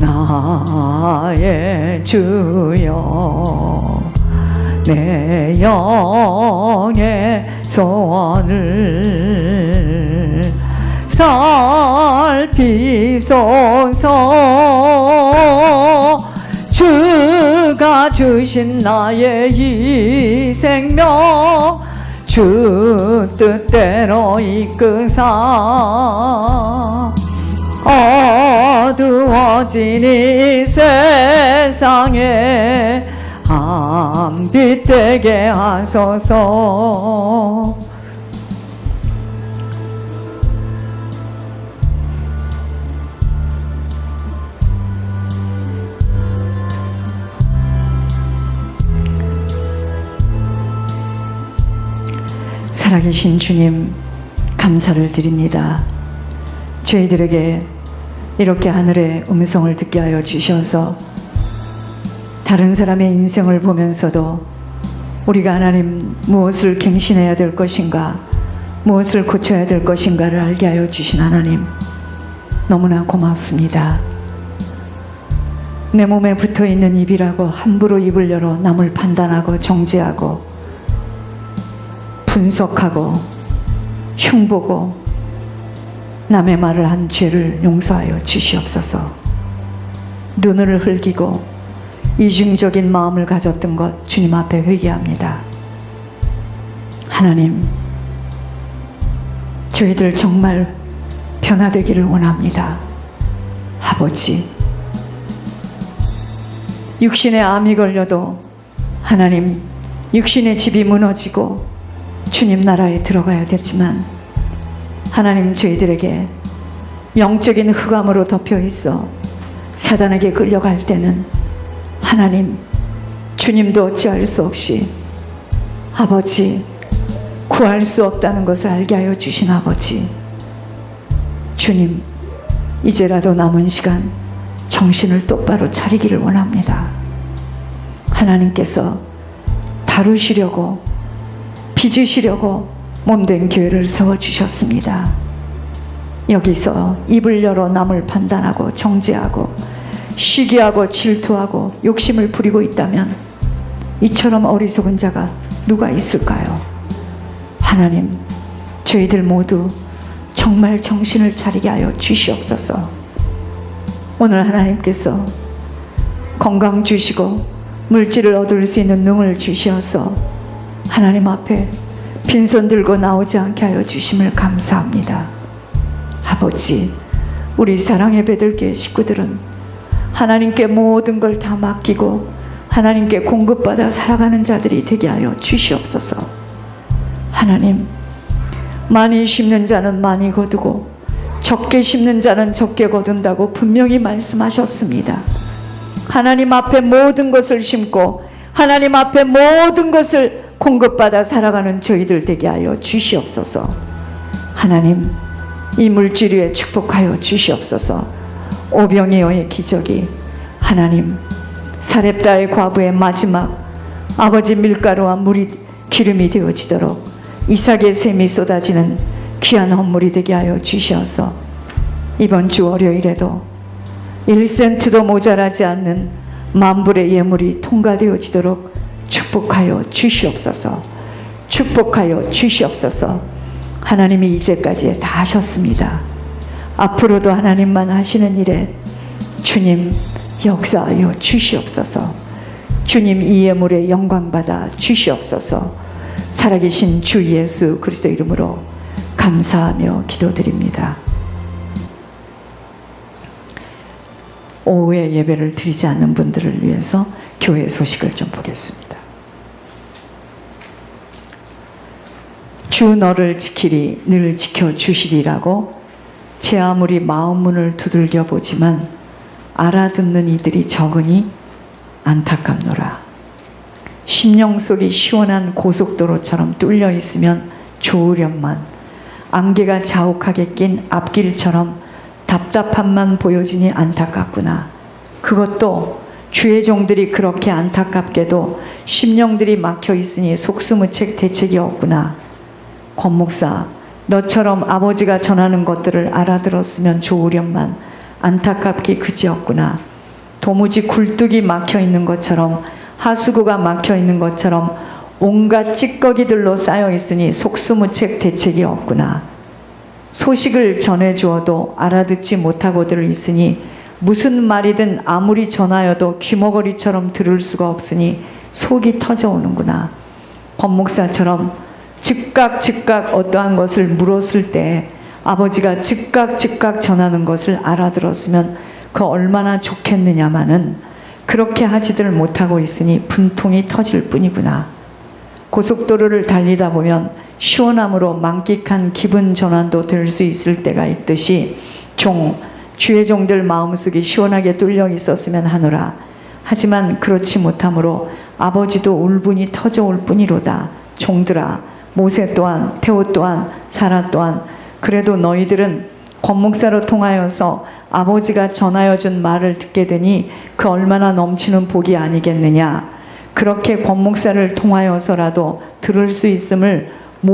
나의 주여 내 영의 소원을 살피소서. 주가 주신 나의 이 생명 주 뜻대로 이끄사 어두워진 이 세상에 한빛 되게 하소서 살아계신 주님 감사를 드립니다. 저희들에게 이렇게 하늘의 음성을 듣게 하여 주셔서 다른 사람의 인생을 보면서도 우리가 하나님 무엇을 갱신해야 될 것인가, 무엇을 고쳐야 될 것인가를 알게 하여 주신 하나님, 너무나 고맙습니다. 내 몸에 붙어 있는 입이라고 함부로 입을 열어 남을 판단하고 정죄하고 분석하고 흉보고 남의 말을 한 죄를 용서하여 주시옵소서. 눈을 흘기고 이중적인 마음을 가졌던 것 주님 앞에 회개합니다. 하나님, 저희들 정말 변화되기를 원합니다. 아버지, 육신의 암이 걸려도 하나님, 육신의 집이 무너지고 주님 나라에 들어가야 되지만 하나님 저희들에게 영적인 흑암으로 덮여 있어 사단에게 끌려갈 때는 하나님 주님도 어찌할 수 없이 아버지 구할 수 없다는 것을 알게 하여 주신 아버지 주님 이제라도 남은 시간 정신을 똑바로 차리기를 원합니다. 하나님께서 다루시려고 빚으시려고 몸된 교회를 세워주셨습니다. 여기서 입을 열어 남을 판단하고 정죄하고 시기하고 질투하고 욕심을 부리고 있다면 이처럼 어리석은 자가 누가 있을까요? 하나님, 저희들 모두 정말 정신을 차리게 하여 주시옵소서. 오늘 하나님께서 건강 주시고 물질을 얻을 수 있는 능을 주시어서 하나님 앞에 빈손 들고 나오지 않게 하여 주심을 감사합니다. 아버지, 우리 사랑의 배들교회 식구들은 하나님께 모든 걸 다 맡기고 하나님께 공급받아 살아가는 자들이 되게 하여 주시옵소서. 하나님, 많이 심는 자는 많이 거두고 적게 심는 자는 적게 거둔다고 분명히 말씀하셨습니다. 하나님 앞에 모든 것을 심고 하나님 앞에 모든 것을 공급받아 살아가는 저희들 되게 하여 주시옵소서. 하나님, 이 물질 위에 축복하여 주시옵소서. 오병이어의 기적이 하나님, 사렙다의 과부의 마지막 아버지 밀가루와 물이 기름이 되어지도록 이삭의 샘이 쏟아지는 귀한 헌물이 되게 하여 주시어서 이번 주 월요일에도 1센트도 모자라지 않는 만불의 예물이 통과되어지도록 축복하여 주시옵소서. 축복하여 주시옵소서. 하나님이 이제까지 다 하셨습니다. 앞으로도 하나님만 하시는 일에 주님 역사하여 주시옵소서. 주님 이 예물에 영광 받아 주시옵소서. 살아계신 주 예수 그리스도 이름으로 감사하며 기도드립니다. 오후에 예배를 드리지 않는 분들을 위해서 교회 소식을 좀 보겠습니다. 주 너를 지키리 늘 지켜 주시리라고 제 아무리 마음 문을 두들겨 보지만 알아듣는 이들이 적으니 안타깝노라. 심령 속이 시원한 고속도로처럼 뚫려 있으면 좋으련만 안개가 자욱하게 낀 앞길처럼 답답함만 보여지니 안타깝구나. 그것도 주의 종들이 그렇게 안타깝게도 심령들이 막혀 있으니 속수무책 대책이 없구나. 권 목사, 너처럼 아버지가 전하는 것들을 알아들었으면 좋으련만 안타깝기 그지없구나. 도무지 굴뚝이 막혀 있는 것처럼 하수구가 막혀 있는 것처럼 온갖 찌꺼기들로 쌓여 있으니 속수무책 대책이 없구나. 소식을 전해 주어도 알아듣지 못하고들 있으니 무슨 말이든 아무리 전하여도 귀머거리처럼 들을 수가 없으니 속이 터져오는구나. 권 목사처럼 즉각 즉각 어떠한 것을 물었을 때 아버지가 즉각 즉각 전하는 것을 알아들었으면 그 얼마나 좋겠느냐마는 그렇게 하지들 못하고 있으니 분통이 터질 뿐이구나. 고속도로를 달리다 보면 시원함으로 만끽한 기분 전환도 될 수 있을 때가 있듯이 종 주의 종들 마음속이 시원하게 뚫려 있었으면 하노라. 하지만 그렇지 못하므로 아버지도 울분이 터져올 뿐이로다. 종들아 모세 또한 태호 또한 사라 또한 그래도 너희들은 권목사로 통하여서 아버지가 전하여 준 말을 듣게 되니 그 얼마나 넘치는 복이 아니겠느냐. 그렇게 권목사를 통하여서라도 들을 수 있음을